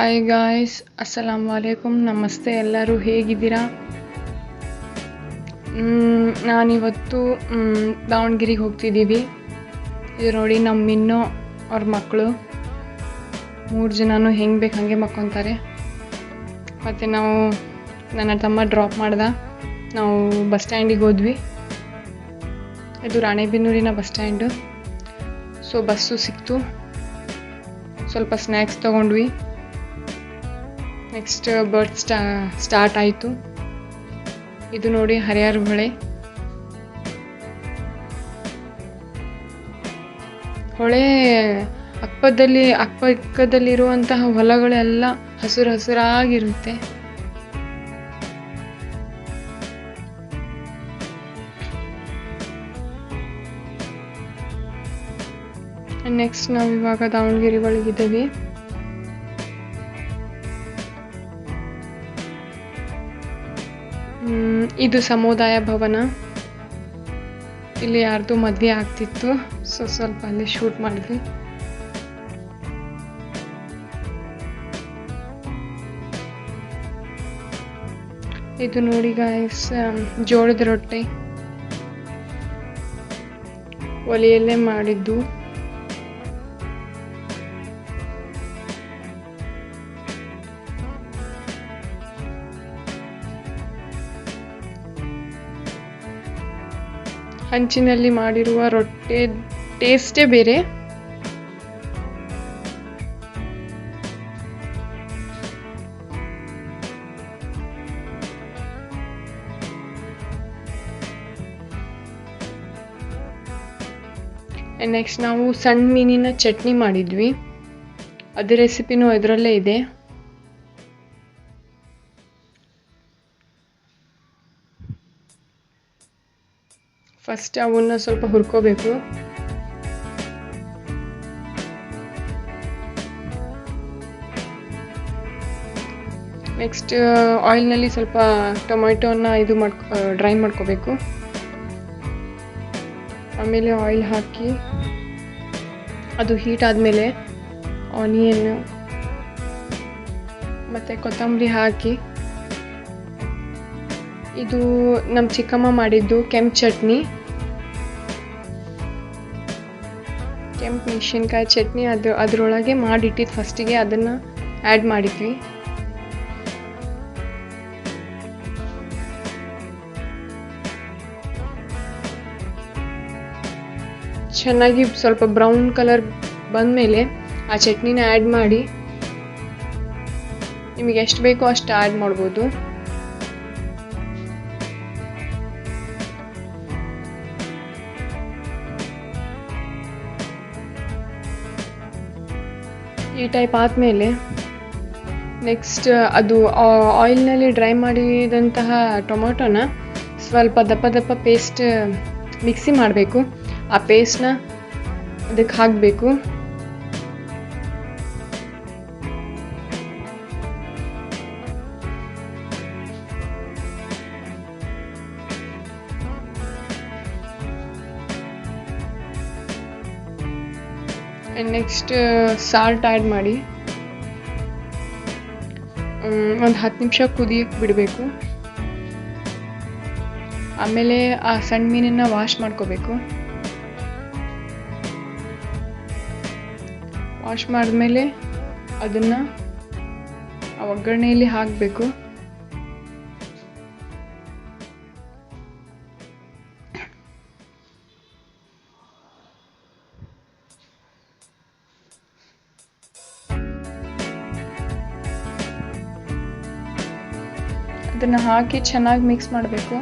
Hi guys ಅಸ್ಸಲಾಮ್ ವಾಲೇಕುಮ್ ನಮಸ್ತೆ ಎಲ್ಲರೂ ಹೇಗಿದ್ದೀರಾ? ನಾನಿವತ್ತು ದಾವಣಗೆರೆಗೆ ಹೋಗ್ತಿದ್ದೀವಿ. ಇದು ನೋಡಿ ನಮ್ಮ ಮಿನ್ನು ಅವ್ರ ಮಕ್ಕಳು. ಮೂರು ಜನನೂ ಹೆಂಗೆ ಬೇಕು ಹಾಗೆ ಮಕ್ಕೊತಾರೆ. ಮತ್ತು ನಾವು, ನನ್ನ ತಮ್ಮ ಡ್ರಾಪ್ ಮಾಡ್ದೆ. ನಾವು ಬಸ್ ಸ್ಟ್ಯಾಂಡಿಗೆ ಹೋದ್ವಿ. ಇದು ರಾಣೆಬೆನ್ನೂರಿನ ಬಸ್ ಸ್ಟ್ಯಾಂಡು. ಸೊ ಬಸ್ಸು ಸಿಕ್ತು. ಸ್ವಲ್ಪ ಸ್ನ್ಯಾಕ್ಸ್ ತೊಗೊಂಡ್ವಿ. ನೆಕ್ಸ್ಟ್ ಬರ್ತ್ ಸ್ಟಾ ಸ್ಟಾರ್ಟ್ ಆಯಿತು. ಇದು ನೋಡಿ ಹರಿಹರ ಹೊಳೆ. ಹೊಳೆ ಅಕ್ಕದಲ್ಲಿ ಅಕ್ಕಪಕ್ಕದಲ್ಲಿರುವಂತಹ ಹೊಲಗಳೆಲ್ಲ ಹಸಿರು ಹಸಿರಾಗಿರುತ್ತೆ. ನೆಕ್ಸ್ಟ್ ನಾವು ಇವಾಗ ದಾವಣಗೆರೆ ಒಳಗಿದ್ದೀವಿ ಇದು ಸಮುದಾಯ ಭವನ. ಇಲ್ಲಿ ಯಾರ್ದು ಮದುವೆ ಆಗ್ತಿತ್ತು, ಸೊ ಸ್ವಲ್ಪ ಅಲ್ಲಿ ಶೂಟ್ ಮಾಡಿದ್ವಿ. ಇದು ನೋಡಿ ಗಾಯಸ್ ಜೋಳದ ರೊಟ್ಟಿ. ಒಲೆಯಲ್ಲೇ ಮಾಡಿದ್ದು. ಹಂಚಿನಲ್ಲಿ ಮಾಡಿರುವ ರೊಟ್ಟಿ ಟೇಸ್ಟೇ ಬೇರೆ. ನೆಕ್ಸ್ಟ್ ನಾವು ಸಣ್ಣ ಮೀನಿನ ಚಟ್ನಿ ಮಾಡಿದ್ವಿ. ಅದು ರೆಸಿಪಿನೂ ಇದರಲ್ಲೇ ಇದೆ. ಫಸ್ಟ್ ಅವನ್ನ ಸ್ವಲ್ಪ ಹುರ್ಕೋಬೇಕು. ನೆಕ್ಸ್ಟ್ ಆಯಿಲ್ನಲ್ಲಿ ಸ್ವಲ್ಪ ಟೊಮ್ಯಾಟೋನ ಇದು ಮಾಡ್ಕೊ ಡ್ರೈ ಮಾಡ್ಕೋಬೇಕು. ಆಮೇಲೆ ಆಯಿಲ್ ಹಾಕಿ, ಅದು ಹೀಟ್ ಆದಮೇಲೆ ಆನಿಯನ್ ಮತ್ತು ಕೊತ್ತಂಬರಿ ಹಾಕಿ, ಇದು ನಮ್ಮ ಚಿಕ್ಕಮ್ಮ ಮಾಡಿದ್ದು ಕೆಂಪು ಚಟ್ನಿ. ಕೆಂಪು ಮೆಣಸಿನ್ಕಾಯಿ ಚಟ್ನಿ ಅದು ಅದರೊಳಗೆ ಮಾಡಿಟ್ಟಿದ್ದು ಫಸ್ಟಿಗೆ ಅದನ್ನು ಆ್ಯಡ್ ಮಾಡಿದ್ವಿ. ಚೆನ್ನಾಗಿ ಸ್ವಲ್ಪ ಬ್ರೌನ್ ಕಲರ್ ಬಂದಮೇಲೆ ಆ ಚಟ್ನಿನ ಆ್ಯಡ್ ಮಾಡಿ. ನಿಮಗೆ ಎಷ್ಟು ಬೇಕೋ ಅಷ್ಟು ಆ್ಯಡ್ ಮಾಡ್ಬೋದು. ಈ ಟೈಪ್ ಆದಮೇಲೆ ನೆಕ್ಸ್ಟ್ ಅದು ಆಯಿಲ್ನಲ್ಲಿ ಡ್ರೈ ಮಾಡಿದಂತಹ ಟೊಮೊಟೊನ ಸ್ವಲ್ಪ ದಪ್ಪ ದಪ್ಪ ಪೇಸ್ಟ್ ಮಿಕ್ಸಿ ಮಾಡಬೇಕು. ಆ ಪೇಸ್ಟ್ನ ಅದಕ್ಕೆ ಹಾಕಬೇಕು. ನೆಕ್ಸ್ಟ್ ಸಾಲ್ಟ್ ಆ್ಯಡ್ ಮಾಡಿ. ಒಂದು ಹತ್ತು ನಿಮಿಷ ಕುದಿಯಕ್ಕೆ ಬಿಡಬೇಕು. ಆಮೇಲೆ ಆ ಸಣ್ಣ ಮೀನನ್ನು ವಾಶ್ ಮಾಡ್ಕೋಬೇಕು. ವಾಶ್ ಮಾಡಿದ್ಮೇಲೆ ಅದನ್ನು ಆ ಒಗ್ಗರಣೆಯಲ್ಲಿ ಹಾಕಬೇಕು. ಅದನ್ನು ಹಾಕಿ ಚೆನ್ನಾಗಿ ಮಿಕ್ಸ್ ಮಾಡಬೇಕು.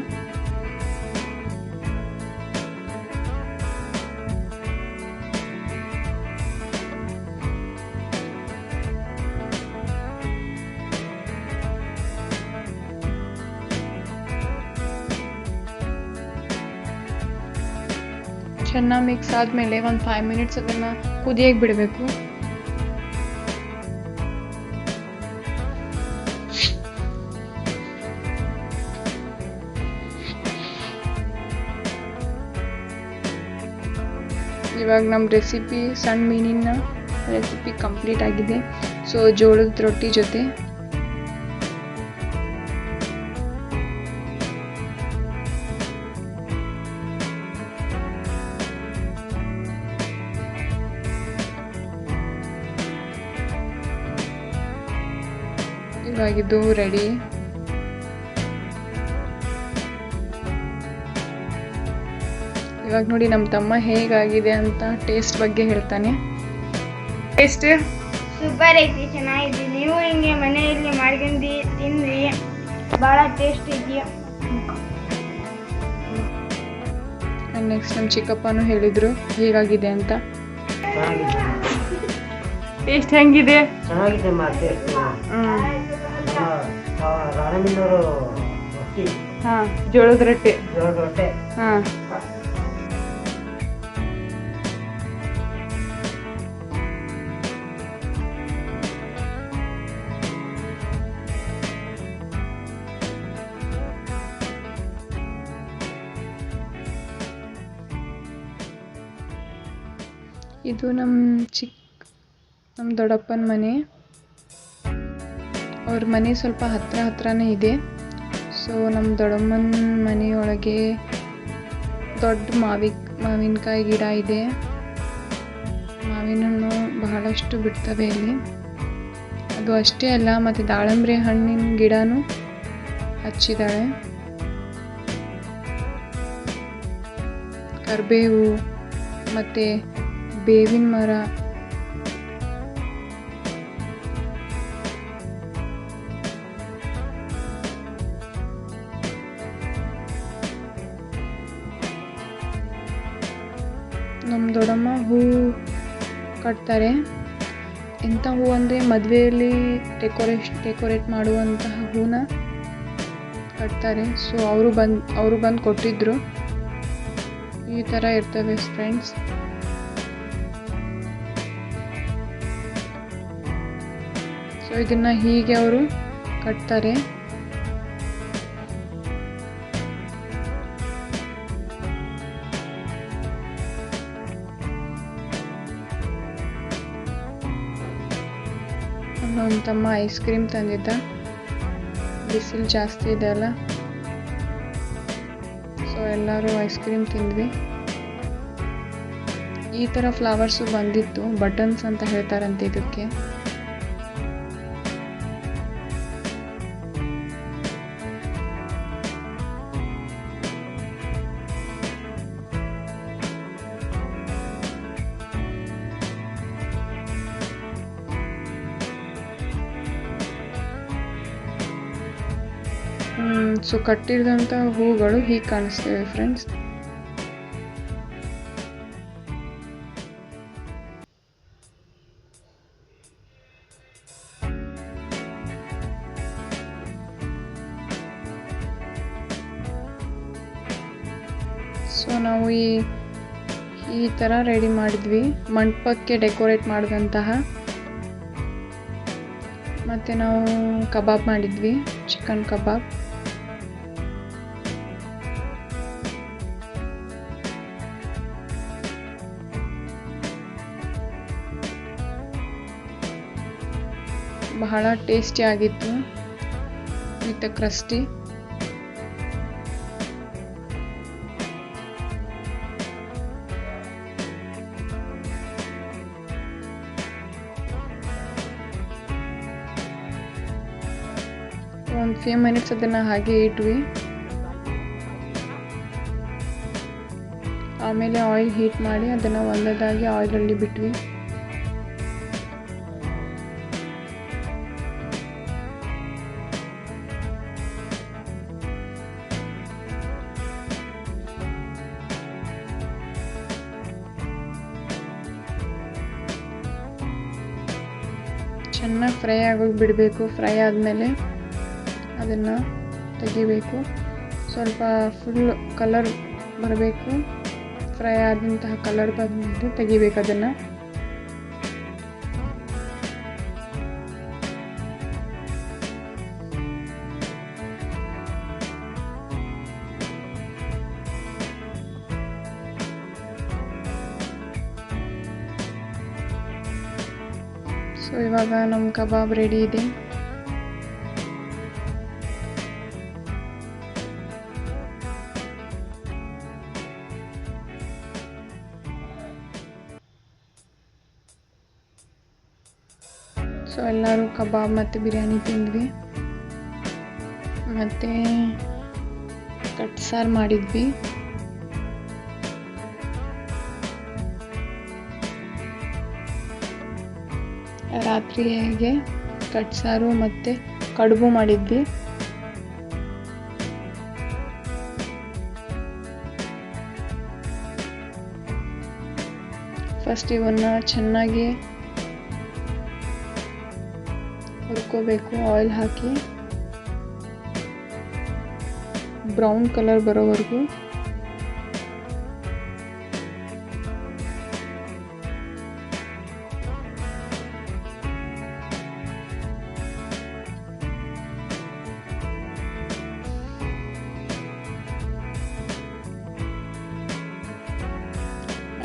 ಚೆನ್ನಾಗಿ ಮಿಕ್ಸ್ ಆದಮೇಲೆ ಒಂದು ಫೈವ್ ಮಿನಿಟ್ಸ್ ಅದನ್ನು ಕುದಿಯಕ್ಕೆ ಬಿಡಬೇಕು. ಇವಾಗ ನಮ್ಮ ರೆಸಿಪಿ ಸಣ್ಣ ಮೀನಿನ ರೆಸಿಪಿ ಕಂಪ್ಲೀಟ್ ಆಗಿದೆ. ಸೊ ಜೋಳದ ರೊಟ್ಟಿ ಜೊತೆ. ಇವಾಗಿದ್ದು ರೆಡಿ ಇವಾಗ ನೋಡಿ ನಮ್ಮ ತಮ್ಮ ಹೇಗಾಗಿದೆ ಅಂತ ಟೇಸ್ಟ್ ಬಗ್ಗೆ ಹೇಳ್ತಾನೆ. ಟೇಸ್ಟ್ ಸೂಪರ್ ಐತಿ ಚೆನ್ನಾಗಿದೆ. ನೀವು ಹಿಂಗೆ ಮನೆಯಲ್ಲಿ ಮಾಡ್ಕೊಂಡು ತಿನ್ರಿ ಭಾಳ ಟೇಸ್ಟ್ ಇದೆಯಾ ನೆಕ್ಸ್ಟ್ ನಮ್ಮ ಚಿಕ್ಕಪ್ಪನೂ ಹೇಳಿದ್ರು ಹೇಗಾಗಿದೆ ಅಂತ. ಟೇಸ್ಟ್ ಹೆಂಗಿದೆ? ಚೆನ್ನಾಗಿದೆ ಮಾತೆ ಹಾ. ಹಾಂ ಜೋಳದ ರೊಟ್ಟಿ. ಜೋಳದ ರೊಟ್ಟೆ. ಹಾಂ. ಇದು ನಮ್ಮ ಚಿಕ್ಕ ನಮ್ಮ ದೊಡ್ಡಪ್ಪನ ಮನೆ. ಅವ್ರ ಮನೆ ಸ್ವಲ್ಪ ಹತ್ರ ಹತ್ರನೇ ಇದೆ. ಸೊ ನಮ್ಮ ದೊಡ್ಡಮ್ಮನ ಮನೆಯೊಳಗೆ ದೊಡ್ಡ ಮಾವಿ ಮಾವಿನಕಾಯಿ ಗಿಡ ಇದೆ. ಮಾವಿನ ಹಣ್ಣು ಬಹಳಷ್ಟು ಬಿಡ್ತವೆ ಇಲ್ಲಿ ಅದು ಅಷ್ಟೇ ಅಲ್ಲ, ಮತ್ತು ದಾಳಂಬ್ರಿ ಹಣ್ಣಿನ ಗಿಡನೂ ಹಚ್ಚಿದ್ದಾಳೆ ಕರಿಬೇವು, ಮತ್ತು ಬೇವಿನ ಮರ. ನಮ್ಮ ದೊಡ್ಡಮ್ಮ ಹೂ ಕಟ್ತಾರೆ. ಎಂಥ ಹೂ ಅಂದರೆ ಮದುವೆಯಲ್ಲಿ ಡೆಕೋರೇಷ್ ಡೆಕೋರೇಟ್ ಮಾಡುವಂತಹ ಹೂನ ಕಟ್ತಾರೆ. ಸೊ ಅವರು ಬಂದು ಅವರು ಬಂದು ಕೊಟ್ಟಿದ್ದರು ಈ ಥರ ಇರ್ತವೆ ಫ್ರೆಂಡ್ಸ್ ಸೊ ಇದನ್ನ ಹೀಗೆ ಅವರು ಕಟ್ತಾರೆ. ನನ್ನ ತಮ್ಮ ಐಸ್ ಕ್ರೀಮ್ ತಂದಿದ್ದ. ಬಿಸಿಲು ಜಾಸ್ತಿ ಇದೆ ಅಲ್ಲ. ಸೊ ಎಲ್ಲರೂ ಐಸ್ ಕ್ರೀಮ್ ತಿಂದ್ವಿ. ಈ ಥರ ಫ್ಲವರ್ಸು ಬಂದಿತ್ತು. ಬಟನ್ಸ್ ಅಂತ ಹೇಳ್ತಾರಂತೆ ಇದಕ್ಕೆ. ಸೊ ಕಟ್ಟಿರಿದಂಥ ಹೂಗಳು ಹೀಗೆ ಕಾಣಿಸ್ತೇವೆ ಫ್ರೆಂಡ್ಸ್ ಸೊ ನಾವು ಈ ಈ ಥರ ರೆಡಿ ಮಾಡಿದ್ವಿ. ಮಂಟಪಕ್ಕೆ ಡೆಕೋರೇಟ್ ಮಾಡಿದಂತಹ. ಮತ್ತು ನಾವು ಕಬಾಬ್ ಮಾಡಿದ್ವಿ ಚಿಕನ್ ಕಬಾಬ್. ಬಹಳ ಟೇಸ್ಟಿ ಆಗಿತ್ತು. With crusty. ಒಂದು ಫ್ಯೂ ಮಿನಿಟ್ಸ್ ಅದನ್ನು ಹಾಗೆ ಇಟ್ವಿ. ಆಮೇಲೆ ಆಯಿಲ್ ಹೀಟ್ ಮಾಡಿ ಅದನ್ನು ಒಂದದಾಗಿ ಆಯಿಲಲ್ಲಿ ಬಿಟ್ವಿ. ಚೆನ್ನಾಗಿ ಫ್ರೈ ಆಗೋಗಿ ಬಿಡಬೇಕು. ಫ್ರೈ ಆದಮೇಲೆ ಅದನ್ನು ತೆಗಿಬೇಕು. ಸ್ವಲ್ಪ ಫುಲ್ ಕಲರ್ ಬರಬೇಕು. ಫ್ರೈ ಆದಂತಹ ಕಲರ್ ಬಂದು ತೆಗಿಬೇಕು ಅದನ್ನು. ಇವಾಗ ನಮ್ಮ ಕಬಾಬ್ ರೆಡಿ ಇದೆ. ಸೊ ಎಲ್ಲರೂ ಕಬಾಬ್ ಮತ್ತು ಬಿರಿಯಾನಿ ತಿಂದ್ವಿ. ಮತ್ತು ಕಟ್ ಸಾರು ಮಾಡಿದ್ವಿ. ರಾತ್ರಿಗೆ ಹೇಗೆ ಕಟ್ಸಾರು ಮತ್ತು ಕಡುಬು ಮಾಡಿದ್ವಿ. ಫಸ್ಟ್ ಇವನ್ನ ಚೆನ್ನಾಗಿ ಹುರ್ಕೋಬೇಕು ಆಯಿಲ್ ಹಾಕಿ. ಬ್ರೌನ್ ಕಲರ್ ಬರೋವರೆಗೂ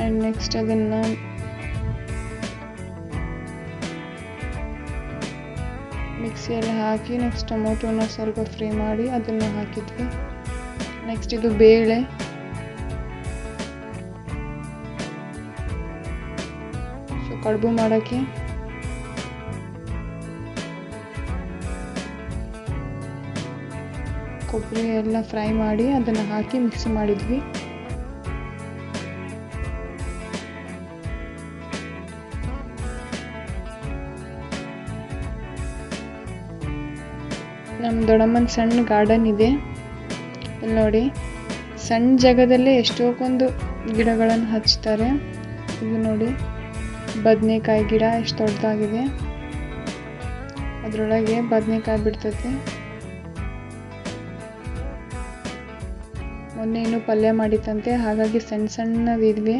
ಆ್ಯಂಡ್ ನೆಕ್ಸ್ಟ್ ಅದನ್ನು ಮಿಕ್ಸಿಯಲ್ಲಿ ಹಾಕಿ ನೆಕ್ಸ್ಟ್ ಟೊಮೊಟೊನ ಸ್ವಲ್ಪ ಫ್ರೈ ಮಾಡಿ ಅದನ್ನು ಹಾಕಿದ್ವಿ. ನೆಕ್ಸ್ಟ್ ಇದು ಬೇಳೆ. ಸೊ ಕಡುಬು ಮಾಡೋಕ್ಕೆ. ಕೊಬ್ಬರಿ ಎಲ್ಲ ಫ್ರೈ ಮಾಡಿ ಅದನ್ನು ಹಾಕಿ ಮಿಕ್ಸ್ ಮಾಡಿದ್ವಿ. ನಮ್ಮ ದೊಡ್ಡಮ್ಮನ ಸಣ್ಣ ಗಾರ್ಡನ್ ಇದೆ. ಇಲ್ಲಿ ನೋಡಿ ಸಣ್ಣ ಜಾಗದಲ್ಲೇ ಎಷ್ಟೊಂದು ಗಿಡಗಳನ್ನು ಹಚ್ತಾರೆ. ಇದು ನೋಡಿ, ಬದನೆಕಾಯಿ ಗಿಡ ಎಷ್ಟು ದೊಡ್ಡದಾಗಿದೆ ಅದರೊಳಗೆ ಬದನೆಕಾಯಿ ಬಿಡ್ತೈತೆ. ಮೊನ್ನೆ ಇನ್ನೂ ಪಲ್ಯ ಮಾಡಿತ್ತಂತೆ, ಹಾಗಾಗಿ ಸಣ್ಣ ಸಣ್ಣದಿದ್ವಿ.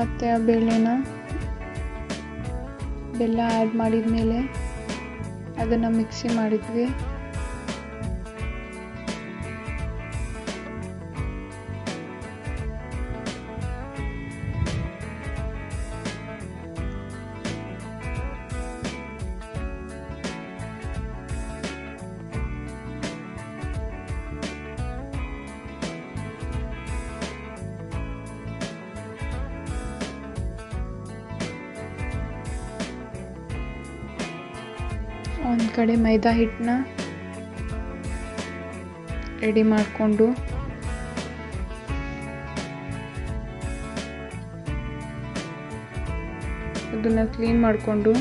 ಮತ್ತು ಆ ಬೇಳೆನ ಬೆಲ್ಲ ಆ್ಯಡ್ ಮಾಡಿದ ಮೇಲೆ ಅದನ್ನು ಮಿಕ್ಸಿ ಮಾಡಿದ್ವಿ. ಒಂದು ಕಡೆ ಮೈದಾ ಹಿಟ್ಟನ್ನ ರೆಡಿ ಮಾಡಿಕೊಂಡು ಅದನ್ನು ಕ್ಲೀನ್ ಮಾಡಿಕೊಂಡು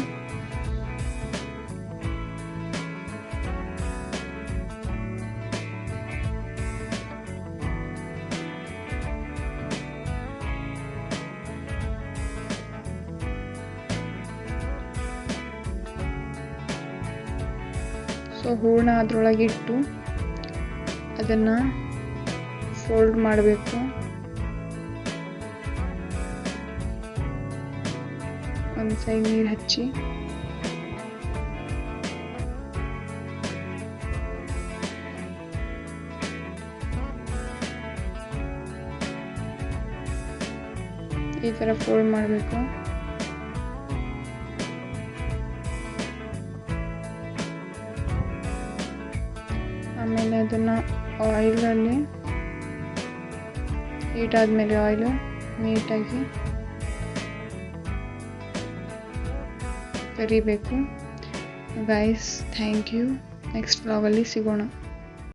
ಸೊ ಹೂರ್ಣ ಅದರೊಳಗೆ ಇಟ್ಟು ಅದನ್ನು ಫೋಲ್ಡ್ ಮಾಡಬೇಕು. ಒಂದು ಸೈಡ್ ನೀರು ಹಚ್ಚಿ. ಈ ಥರ ಫೋಲ್ಡ್ ಮಾಡಬೇಕು. ಅದನ್ನು ಆಯಿಲಲ್ಲಿ ಹೀಟ್ ಆದಮೇಲೆ ಆಯಿಲು ನೀಟಾಗಿ ಕರಿಬೇಕು. ಗೈಸ್ ಥ್ಯಾಂಕ್ ಯು ನೆಕ್ಸ್ಟ್ ಬ್ಲಾಗಲ್ಲಿ ಸಿಗೋಣ.